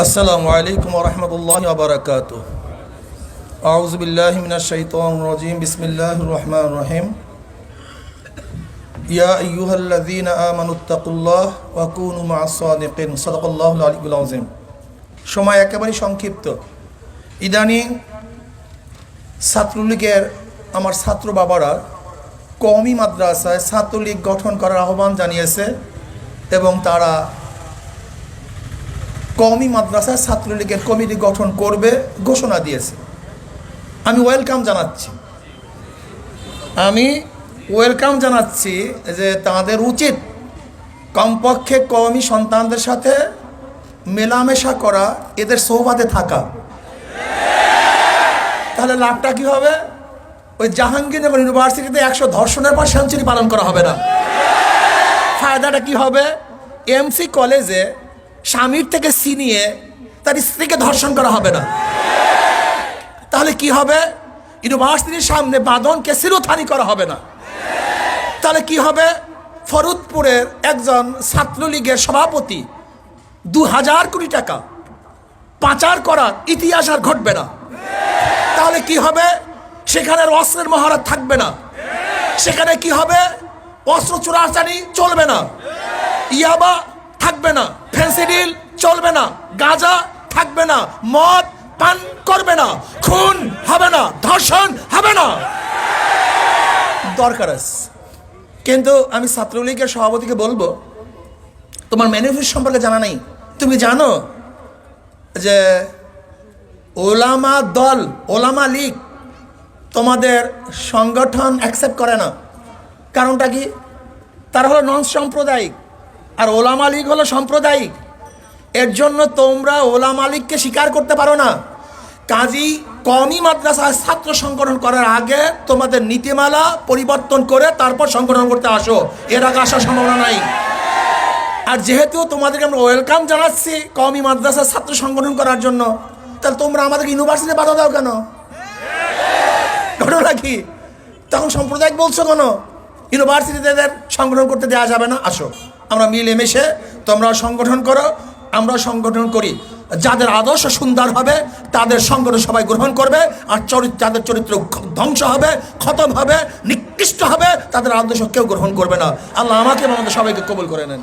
السلام عليكم ورحمة الله وبركاته أعوذ بالله من الشيطان الرجيم بسم الله الرحمن الرحيم يا أيها الذين آمنوا اتقوا الله وكونوا مع الصادقين صدق الله العلي العظيم সময় একেবারেই সংক্ষিপ্ত ইদানিং ছাত্রলীগের আমার ছাত্র বাবারা কওমি মাদ্রাসায় ছাত্রলীগ গঠন করার আহ্বান জানিয়েছে এবং তারা কওমি মাদ্রাসায় ছাত্রলীগের কমিটি গঠন করবে, ঘোষণা দিয়েছে। আমি ওয়েলকাম জানাচ্ছি। আমি ওয়েলকাম জানাচ্ছি যে তাদের উচিত কমপক্ষে কওমি সন্তানদের সাথে মেলামেশা করা, এদের সৌবাদে থাকা। তাহলে লাভটা কি হবে? ওই জাহাঙ্গীরনগর ইউনিভার্সিটিতে একশো ধর্ষণের পর সেঞ্চুরি পালন করা হবে না। ফায়দাটা কি হবে? এমসি কলেজে স্বামীর থেকে সি নিয়ে তার স্ত্রীকে ধর্ষণ করা হবে না। তাহলে কি হবে? ইউনিভার্সিটির সামনে বাদনকে শিরোথানি করা হবে না। তাহলে কি হবে? ফরুদপুরের একজন ছাত্রলীগের সভাপতি দু হাজার কোটি টাকা পাচার করার ইতিহাস আর ঘটবে না। তাহলে কি হবে? সেখানে অস্ত্রের মহারাজ থাকবে না। সেখানে কি হবে? অস্ত্র চোরাচারি চলবে না। ইয়াবা থাকবে না। ফেন্সিডিল চলবে না। গাঁজা থাকবে না। মদ পান করবে না। খুন হবে না। ধর্ষণ হবে না। দরকার আছে। কিন্তু আমি ছাত্রলীগের সভাপতিকে বলব, তোমার ম্যানিফেস্টো সম্পর্কে জানা নেই। তুমি জানো যে ওলামা দল, ওলামা লীগ তোমাদের সংগঠন অ্যাকসেপ্ট করে না। কারণটা কি? তারা হলো নন সাম্প্রদায়িক আর ওলামা লীগ হলো সাম্প্রদায়িক। এর জন্য তোমরা ওলামা লীগকে স্বীকার করতে পারো না। কাজী কমই মাদ্রাসায় ছাত্র সংগঠন করার আগে তোমাদের নীতিমালা পরিবর্তন করে তারপর সংগঠন করতে আসো। এর আগে আসার সম্ভাবনা নাই। আর যেহেতু তোমাদেরকে আমরা ওয়েলকাম জানাচ্ছি কমই মাদ্রাসার ছাত্র সংগঠন করার জন্য, তাহলে তোমরা আমাদের ইউনিভার্সিটি বাধা দাও কেন? ঘটনা কি? তখন সাম্প্রদায়িক বলছো কেন? ইউনিভার্সিটিতে সংগঠন করতে দেওয়া যাবে না? আসো। আমরা মিলেমিশে তোমরা সংগঠন করো, আমরা সংগঠন করি। যাদের আদর্শ সুন্দর হবে, তাদের সংগঠন সবাই গ্রহণ করবে, আর চরিত্র যাদের চরিত্র ধ্বংস হবে, খতম হবে, নিকৃষ্ট হবে, তাদের আদর্শ কেউ গ্রহণ করবে না। আল্লাহ আমাকে আমাদের সবাইকে কবল করে নেন।